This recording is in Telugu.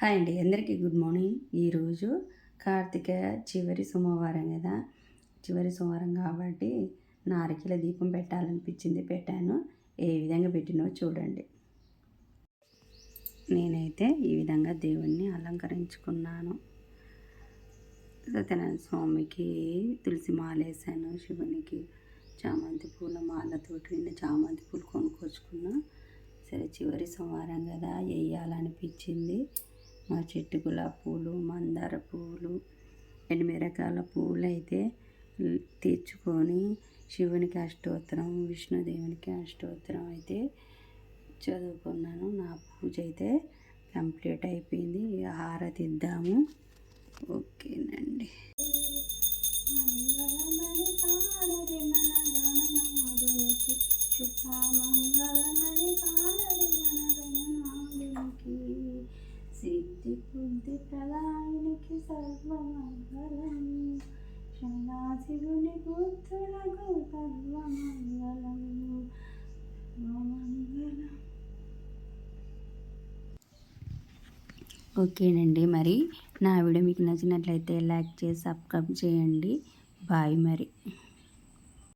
హాయ్ అండి. అందరికీ గుడ్ మార్నింగ్. ఈరోజు కార్తీక చివరి సోమవారం కదా? చివరి సోమవారం కాబట్టి నారికల దీపం పెట్టాలనిపించింది పెట్టాను. ఏ విధంగా పెట్టినో చూడండి. నేనైతే ఈ విధంగా దేవుణ్ణి అలంకరించుకున్నాను. సత్యనారాయణ స్వామికి తులసి మాల వేసాను శివునికి చామంతి పూల మాలతోటి నిన్న చామంతి పూలు కొనుక్కొచ్చుకున్నా. సరే చివరి సోమవారం కదా వేయాలనిపించింది మా చెట్టు గులాబీ పూలు మందార పూలు ఎనిమిది రకాల పూలు అయితే తెచ్చుకొని శివునికి అష్టోత్తరం విష్ణుదేవునికి అష్టోత్తరం అయితే చదువుకున్నాను. నా పూజ అయితే కంప్లీట్ అయిపోయింది. హారతి ఇద్దాము ఓకేనండి. మంగళమణి బుద్ధి సర్వమంగళం శివుని పుత్రులకు సర్వమంగళం సర్వమంగళం ఓకేనండి మరి నా వీడియో మీకు నచ్చినట్లయితే లైక్ చేసి సబ్స్క్రైబ్ చేయండి బాయ్ మరి